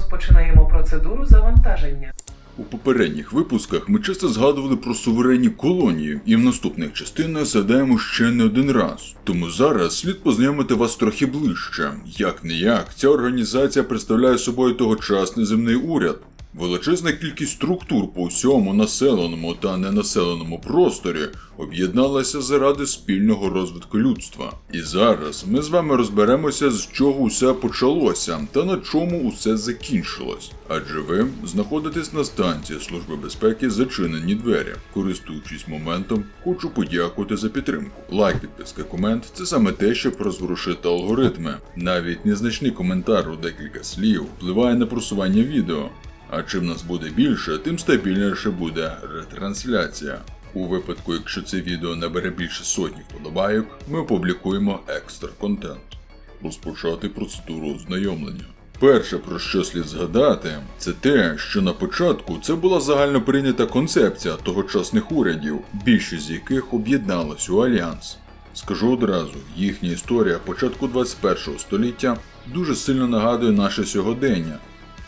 Розпочинаємо процедуру завантаження. У попередніх випусках ми часто згадували про суверенні колонії, і в наступних частинах згадаємо ще не один раз. Тому зараз слід познайомити вас трохи ближче. Як не як, ця організація представляє собою тогочасний земний уряд. Величезна кількість структур по всьому населеному та ненаселеному просторі об'єдналася заради спільного розвитку людства. І зараз ми з вами розберемося, з чого усе почалося та на чому усе закінчилось. Адже ви знаходитесь на станції Служби безпеки зачинені двері. Користуючись моментом, хочу подякувати за підтримку. Лайк, підписка, комент це саме те, щоб розворушити алгоритми. Навіть незначний коментар у декілька слів впливає на просування відео. А чим нас буде більше, тим стабільніше буде ретрансляція. У випадку, якщо це відео набере більше сотні вподобайок, ми опублікуємо екстра контент. Розпочати процедуру ознайомлення. Перше, про що слід згадати, це те, що на початку це була загально прийнята концепція тогочасних урядів, більшість з яких об'єдналась у альянс. Скажу одразу, їхня історія початку 21 століття дуже сильно нагадує наше сьогодення,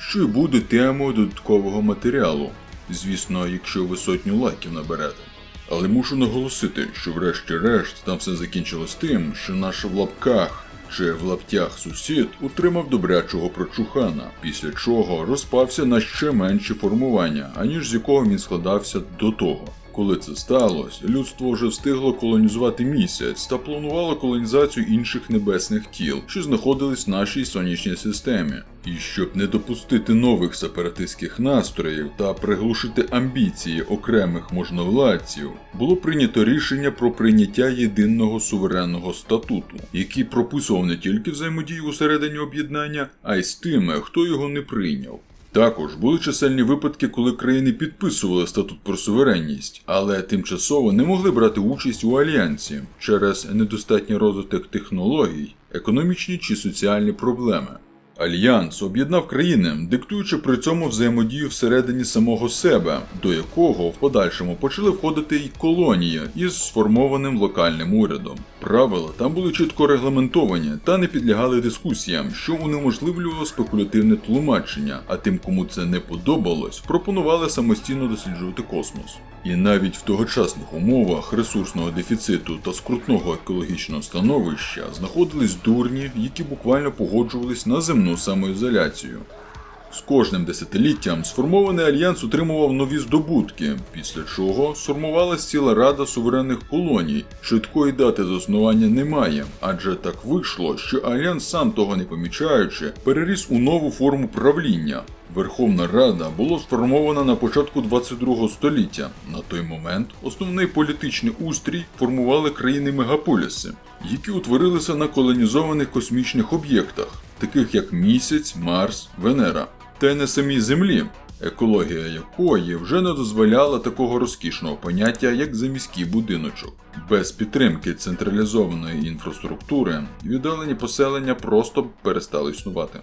що й буде темою додаткового матеріалу. Звісно, якщо ви сотню лайків наберете. Але мушу наголосити, що врешті-решт там все закінчилось тим, що наш в лапках чи в лаптях сусід утримав добрячого прочухана, після чого розпався на ще менші формування, аніж з якого він складався до того. Коли це сталося, людство вже встигло колонізувати місяць та планувало колонізацію інших небесних тіл, що знаходились в нашій сонячній системі. І щоб не допустити нових сепаратистських настроїв та приглушити амбіції окремих можновладців, було прийнято рішення про прийняття єдиного суверенного статуту, який прописував не тільки взаємодію усередині об'єднання, а й з тими, хто його не прийняв. Також були чисельні випадки, коли країни підписували статут про суверенність, але тимчасово не могли брати участь у альянсі через недостатній розвиток технологій, економічні чи соціальні проблеми. Альянс об'єднав країни, диктуючи при цьому взаємодію всередині самого себе, до якого в подальшому почали входити й колонії із сформованим локальним урядом. Правила там були чітко регламентовані та не підлягали дискусіям, що унеможливлювало спекулятивне тлумачення, а тим, кому це не подобалось, пропонували самостійно досліджувати космос. І навіть в тогочасних умовах ресурсного дефіциту та скрутного екологічного становища знаходились дурні, які буквально погоджувались на земну самоізоляцію. З кожним десятиліттям сформований альянс утримував нові здобутки, після чого сформувалась ціла рада суверенних колоній. Швидкої дати заснування немає, адже так вийшло, що альянс, сам того не помічаючи, переріс у нову форму правління. Верховна Рада була сформована на початку 22 століття. На той момент основний політичний устрій формували країни-мегаполіси, які утворилися на колонізованих космічних об'єктах, таких як Місяць, Марс, Венера, та й на самій Землі, екологія якої вже не дозволяла такого розкішного поняття, як заміський будиночок. Без підтримки централізованої інфраструктури віддалені поселення просто перестали існувати.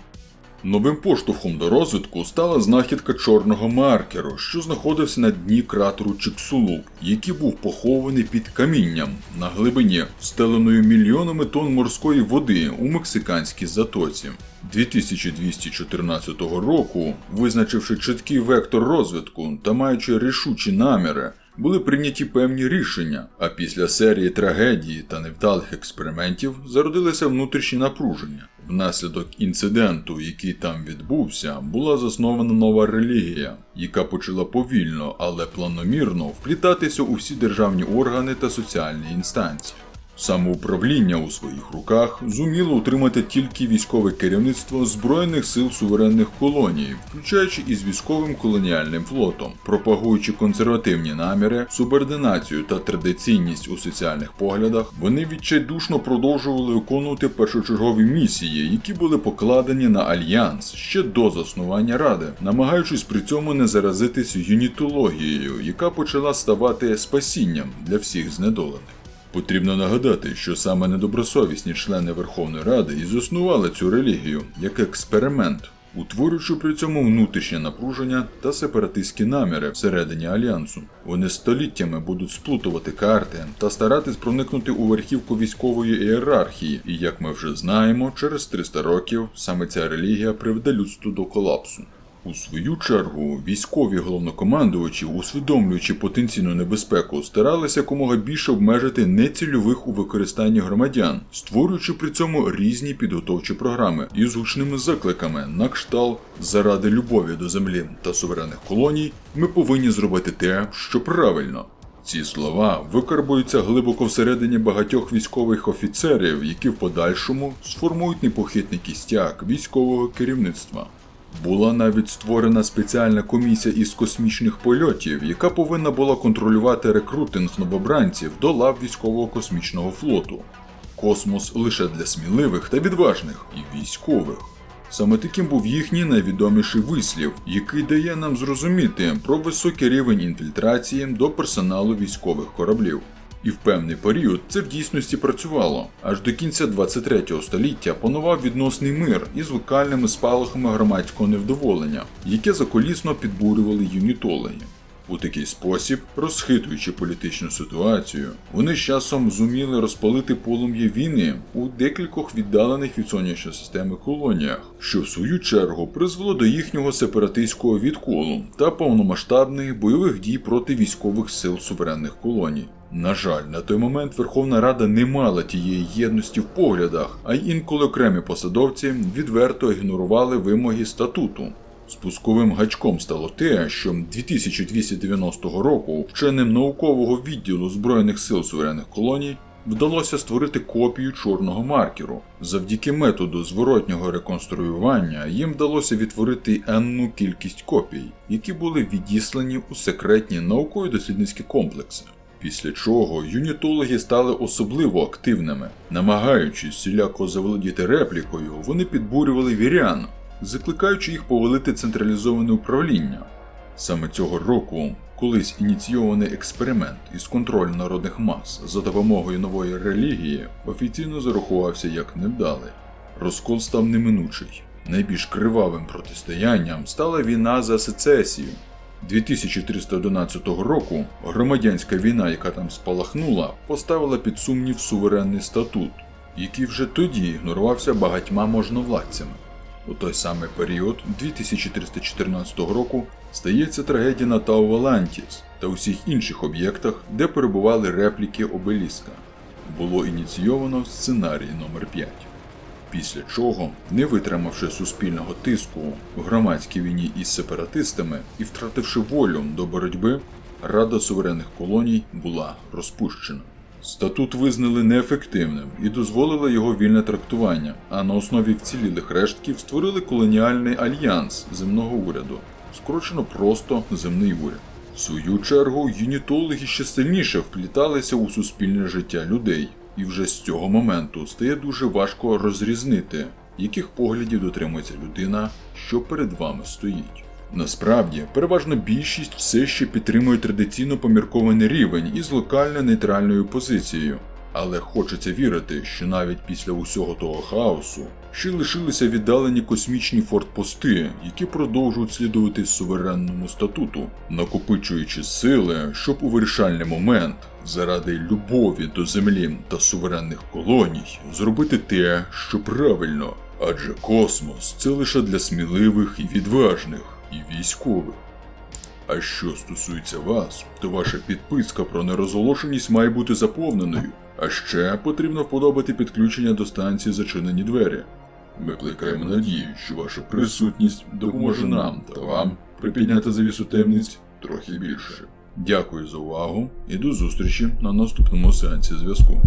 Новим поштовхом до розвитку стала знахідка чорного маркеру, що знаходився на дні кратеру Чиксулу, який був похований під камінням на глибині, встеленою мільйонами тонн морської води у мексиканській затоці. 2214 року, визначивши чіткий вектор розвитку та маючи рішучі наміри, були прийняті певні рішення, а після серії трагедій та невдалих експериментів зародилися внутрішні напруження. Внаслідок інциденту, який там відбувся, була заснована нова релігія, яка почала повільно, але планомірно вплітатися у всі державні органи та соціальні інстанції. Самоуправління у своїх руках зуміло утримати тільки військове керівництво Збройних сил суверенних колоній, включаючи із військовим колоніальним флотом, пропагуючи консервативні наміри, субординацію та традиційність у соціальних поглядах, вони відчайдушно продовжували виконувати першочергові місії, які були покладені на альянс ще до заснування ради, намагаючись при цьому не заразитись юнітологією, яка почала ставати спасінням для всіх знедолених. Потрібно нагадати, що саме недобросовісні члени Верховної Ради і заснували цю релігію як експеримент. утворюючи при цьому внутрішнє напруження та сепаратистські наміри всередині альянсу. Вони століттями будуть сплутувати карти та старатись проникнути у верхівку військової ієрархії, і як ми вже знаємо, через 300 років саме ця релігія приведе людство до колапсу. У свою чергу, військові головнокомандувачі, усвідомлюючи потенційну небезпеку, старалися якомога більше обмежити нецільових у використанні громадян, створюючи при цьому різні підготовчі програми із гучними закликами на кшталт заради любові до землі та суверенних колоній, ми повинні зробити те, що правильно. Ці слова викарбуються глибоко всередині багатьох військових офіцерів, які в подальшому сформують непохитний кістяк військового керівництва. Була навіть створена спеціальна комісія із космічних польотів, яка повинна була контролювати рекрутинг новобранців до лав військового космічного флоту. Космос лише для сміливих та відважних і військових. Саме таким був їхній найвідоміший вислів, який дає нам зрозуміти про високий рівень інфільтрації до персоналу військових кораблів. І в певний період це в дійсності працювало. Аж до кінця 23 століття панував відносний мир із локальними спалахами громадського невдоволення, яке заколісно підбурювали юнітологи. У такий спосіб, розхитуючи політичну ситуацію, вони з часом зуміли розпалити полум'я війни у декількох віддалених від сонячної системи колоніях, що в свою чергу призвело до їхнього сепаратистського відколу та повномасштабних бойових дій проти військових сил суверенних колоній. На жаль, на той момент Верховна Рада не мала тієї єдності в поглядах, а й інколи окремі посадовці відверто ігнорували вимоги статуту. Спусковим гачком стало те, що 2290 року вченим наукового відділу Збройних сил суверенних колоній вдалося створити копію чорного маркеру. Завдяки методу зворотнього реконструювання їм вдалося відтворити енну кількість копій, які були відіслані у секретні науково-дослідницькі комплекси. Після чого юнітологи стали особливо активними, намагаючись всіляко заволодіти реплікою, вони підбурювали вірян, закликаючи їх повалити централізоване управління. Саме цього року колись ініційований експеримент із контролю народних мас за допомогою нової релігії офіційно зарахувався як невдалий. Розкол став неминучий. Найбільш кривавим протистоянням стала війна за сецесію. 2311 року громадянська війна, яка там спалахнула, поставила під сумнів суверенний статут, який вже тоді ігнорувався багатьма можновладцями. У той самий період 2314 року стається трагедія на Тау Валантіс та усіх інших об'єктах, де перебували репліки обеліска. Було ініційовано сценарій номер 5 Після чого, не витримавши суспільного тиску в громадській війні із сепаратистами і втративши волю до боротьби, Рада суверенних колоній була розпущена. Статут визнали неефективним і дозволили його вільне трактування, а на основі вцілілих рештків створили колоніальний альянс земного уряду, скорочено просто земний уряд. В свою чергу, юнітологи ще сильніше впліталися у суспільне життя людей, і вже з цього моменту стає дуже важко розрізнити, яких поглядів дотримується людина, що перед вами стоїть. Насправді, переважна більшість все ще підтримує традиційно поміркований рівень із локально нейтральною позицією. Але хочеться вірити, що навіть після усього того хаосу ще лишилися віддалені космічні фортпости, які продовжують слідувати суверенному статуту, накопичуючи сили, щоб у вирішальний момент, заради любові до землі та суверенних колоній, зробити те, що правильно. Адже космос це лише для сміливих і відважних, і військових. А що стосується вас, то ваша підписка про нерозголошеність має бути заповненою. А ще потрібно вподобати підключення до станції зачинені двері. Ми плекаємо надію, що ваша присутність допоможе нам та вам припідняти завісу темниць трохи більше. Дякую за увагу і до зустрічі на наступному сеансі зв'язку.